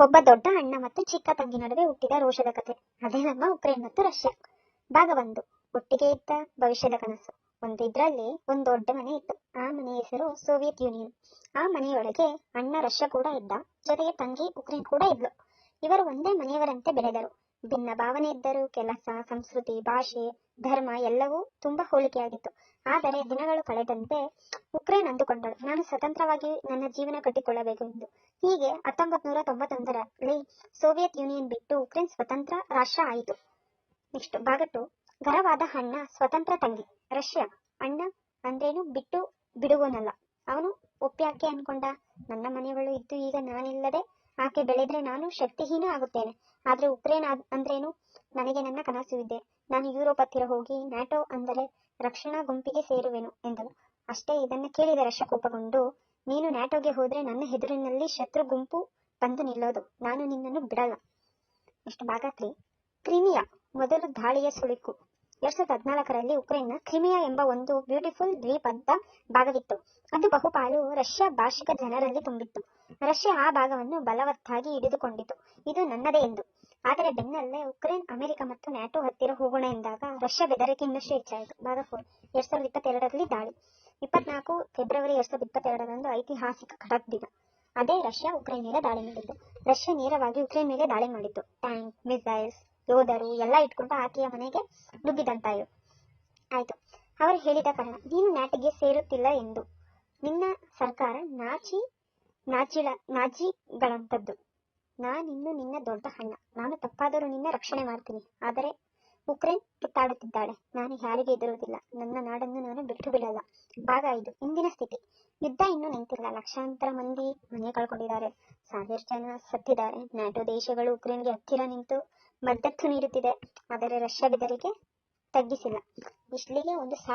ಒಬ್ಬ ದೊಡ್ಡ ಅಣ್ಣ ಮತ್ತು ಚಿಕ್ಕ ತಂಗಿ ನಡುವೆ ಹುಟ್ಟಿದ ರೋಷದ ಕಥೆ ಅದೇ ನಮ್ಮ ಉಕ್ರೇನ್ ಮತ್ತು ರಷ್ಯಾ. ಭಾಗ ಒಂದು. ಒಟ್ಟಿಗೆ ಇದ್ದ ಭವಿಷ್ಯದ ಕನಸು. ಒಂದು ಇದ್ರಲ್ಲಿ ಒಂದು ದೊಡ್ಡ ಮನೆ ಇತ್ತು. ಆ ಮನೆ ಹೆಸರು ಸೋವಿಯತ್ ಯೂನಿಯನ್. ಆ ಮನೆಯೊಳಗೆ ಅಣ್ಣ ರಷ್ಯಾ ಕೂಡ ಇದ್ದ. ಜೊತೆಗೆ ತಂಗಿ ಉಕ್ರೇನ್ ಕೂಡ ಇದ್ಲು. ಇವರು ಒಂದೇ ಮನೆಯವರಂತೆ ಬೆಳೆದರು. ಭಿನ್ನ ಭಾವನೆ ಇದ್ದರೂ ಕೆಲಸ, ಸಂಸ್ಕೃತಿ, ಭಾಷೆ, ಧರ್ಮ ಎಲ್ಲವೂ ತುಂಬಾ ಹೋಲಿಕೆಯಾಗಿತ್ತು. ಆದರೆ ದಿನಗಳು ಕಳೆದಂತೆ ಉಕ್ರೇನ್ ಅಂದುಕೊಂಡಳು. ನಾನು ಸ್ವತಂತ್ರವಾಗಿ ನನ್ನ ಜೀವನ ಕಟ್ಟಿಕೊಳ್ಳಬೇಕು ಎಂದು. ಹೀಗೆ ಹತ್ತೊಂಬತ್ ನೂರ ತೊಂಬತ್ತೊಂದರಲ್ಲಿ ಸೋವಿಯತ್ ಯೂನಿಯನ್ ಬಿಟ್ಟು ಉಕ್ರೇನ್ ಸ್ವತಂತ್ರ ರಾಷ್ಟ್ರ ಆಯಿತು. ನೆಕ್ಸ್ಟ್ ಭಾಗಟು ಗರವಾದ ಅಣ್ಣ, ಸ್ವತಂತ್ರ ತಂಗಿ. ರಷ್ಯಾ, ಅಣ್ಣ ಅಂದ್ರೇನು ಬಿಟ್ಟು ಬಿಡುವನಲ್ಲ. ಅವನು ಒಪ್ಪ್ಯಾಕೆ ಅನ್ಕೊಂಡ, ನನ್ನ ಮನೆಯವಳು ಇದ್ದು ಈಗ ನಾನಿಲ್ಲದೆ ಆಕೆ ಬೆಳೆದ್ರೆ ನಾನು ಶಕ್ತಿಹೀನ ಆಗುತ್ತೇನೆ. ಆದ್ರೆ ಉಕ್ರೇನ್ ಅಂದ್ರೇನು? ನನಗೆ ನನ್ನ ಕನಸು ಇದೆ. ನಾನು ಯುರೋಪ್ ಹತ್ತಿರ ಹೋಗಿ ನ್ಯಾಟೋ ಅಂದರೆ ರಕ್ಷಣಾ ಗುಂಪಿಗೆ ಸೇರುವೆನು ಎಂದನು ಅಷ್ಟೇ ಇದನ್ನ ಕೇಳಿದ ರಷ್ಯಾ ಕೋಪಗೊಂಡು, ನೀನು ನ್ಯಾಟೋಗೆ ಹೋದ್ರೆ ನನ್ನ ಹೆದುರಿನಲ್ಲಿ ಶತ್ರು ಗುಂಪು ಬಂದು ನಿಲ್ಲೋದು. ನಾನು ನಿನ್ನನ್ನು ಬಿಡಲ್ಲ. ನೆಕ್ಸ್ಟ್ ಭಾಗ ಕ್ರಿಮಿಯಾ, ಮೊದಲು ದಾಳಿಯ ಸುಳಿಕು. ಎರಡ್ ಸಾವಿರದ ಹದಿನಾಲ್ಕರಲ್ಲಿ ಉಕ್ರೇನ್ನ ಕ್ರಿಮಿಯಾ ಎಂಬ ಒಂದು ಬ್ಯೂಟಿಫುಲ್ ದ್ವೀಪದ ಭಾಗವಿತ್ತು. ಅದು ಬಹುಪಾಲು ರಷ್ಯಾ ಭಾಷಿಕ ಜನರಲ್ಲಿ ತುಂಬಿತ್ತು. ರಷ್ಯಾ ಆ ಭಾಗವನ್ನು ಬಲವತ್ತಾಗಿ ಹಿಡಿದುಕೊಂಡಿತು. ಇದು ನನ್ನದೇ ಎಂದು. ಆದರೆ ಬೆನ್ನಲ್ಲೇ ಉಕ್ರೇನ್, ಅಮೆರಿಕ ಮತ್ತು ನ್ಯಾಟೋ ಹತ್ತಿರ ಹೋಗೋಣ ಎಂದಾಗ ರಷ್ಯಾ ಬೆದರಿಕೆ ಇನ್ನಷ್ಟು ಹೆಚ್ಚಾಯಿತು. ಭಾಗ ಫೋರ್ ಎರಡ್ ಸಾವಿರದ ಇಪ್ಪತ್ತೆರಡರಲ್ಲಿ ದಾಳಿ. ಇಪ್ಪತ್ನಾಲ್ಕು ಫೆಬ್ರವರಿ ಎರಡ್ ಸಾವಿರದ ಇಪ್ಪತ್ತೆರಡರಂದು ಐತಿಹಾಸಿಕ ಖಡಕ್ ದಿನ. ಅದೇ ರಷ್ಯಾ ಉಕ್ರೇನ್ ಮೇಲೆ ದಾಳಿ ಮಾಡಿದ್ದು. ರಷ್ಯಾ ನೇರವಾಗಿ ಉಕ್ರೇನ್ ಮೇಲೆ ದಾಳಿ ಮಾಡಿತ್ತು. ಟ್ಯಾಂಕ್, ಮಿಸೈಲ್ಸ್ ಯೋಧರು ಎಲ್ಲ ಇಟ್ಕೊಂಡು ಆಕೆಯ ಮನೆಗೆ ನುಗ್ಗಿದಂತಾಯು ಆಯ್ತು, ಅವರು ಹೇಳಿದ ಕಾರಣ ನೀನು ನಾಟಿಗೆ ಸೇರುತ್ತಿಲ್ಲ ಎಂದು. ನಿನ್ನ ಸರ್ಕಾರ ನಾಚಿ, ನಾಚಿಳ, ನಾಜಿಗಳಂತದ್ದು. ನಾನಿನ್ನು ನಿನ್ನ ದೊಡ್ಡ ಹಣ್ಣ ನಾನು ತಪ್ಪಾದರೂ ನಿನ್ನ ರಕ್ಷಣೆ ಮಾಡ್ತೀನಿ. ಆದರೆ ಉಕ್ರೇನ್ ಕಿತ್ತಾಡುತ್ತಿದ್ದಾಳೆ ನಾನು ಯಾರಿಗೆ ಎದುರುವುದಿಲ್ಲ ನನ್ನ ನಾಡನ್ನು ನಾನು ಬಿಟ್ಟು ಬಿಡಲ್ಲ. ಭಾಗ ಇದು ಇಂದಿನ ಸ್ಥಿತಿ. ಯುದ್ಧ ಇನ್ನೂ ನಿಂತಿಲ್ಲ ಲಕ್ಷಾಂತರ ಮಂದಿ ಮನೆ ಕಳ್ಕೊಂಡಿದ್ದಾರೆ. ಸಾವಿರ ಜನ ಸತ್ತಿದ್ದಾರೆ. ನ್ಯಾಟೋ ದೇಶಗಳು ಉಕ್ರೇನ್ಗೆ ಹತ್ತಿರ ನಿಂತು ಮದ್ದತ್ತು ನೀಡುತ್ತಿದೆ. ಆದರೆ ರಷ್ಯಾ ಬೆದರಿಕೆ ತಗ್ಗಿಸಿಲ್ಲ. ಬಿಸಿಲಿಗೆ ಒಂದು ಸಾರ